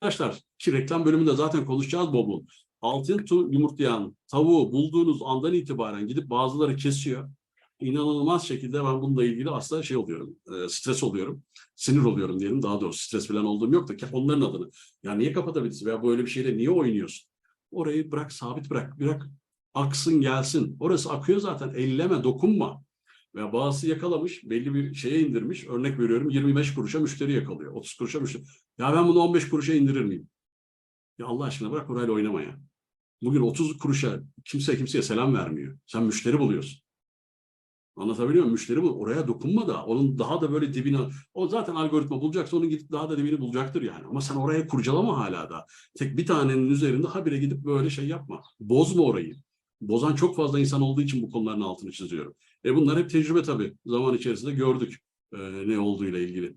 Arkadaşlar ki reklam bölümünde zaten konuşacağız bol bol. Altın yumurtlayan tavuğu bulduğunuz andan itibaren gidip bazıları kesiyor. İnanılmaz şekilde ben bununla ilgili aslında şey oluyorum, e, stres oluyorum, sinir oluyorum diyelim daha doğrusu stres falan olduğum yok da onların adını. Ya niye kapatabilirsin veya böyle bir şeyle niye oynuyorsun? Orayı bırak, sabit bırak, bırak aksın gelsin. Orası akıyor zaten, elleme, dokunma. Veya bazısı yakalamış, belli bir şeye indirmiş. Örnek veriyorum 25 kuruşa müşteri yakalıyor, 30 kuruşa müşteri. Ya ben bunu 15 kuruşa indirir miyim? Ya Allah aşkına bırak orayla oynama ya. Bugün 30 kuruşa kimse kimseye selam vermiyor. Sen müşteri buluyorsun. Anlatabiliyor muyum? Müşteri bul. Oraya dokunma da onun daha da böyle dibine. O zaten algoritma bulacaksa onun gidip daha da dibini bulacaktır yani. Ama sen oraya kurcalama hala da. Tek bir tanenin üzerinde habire gidip böyle şey yapma. Bozma orayı. Bozan çok fazla insan olduğu için bu konuların altını çiziyorum. E bunlar hep tecrübe tabii. Zaman içerisinde gördük e, ne olduğuyla ilgili.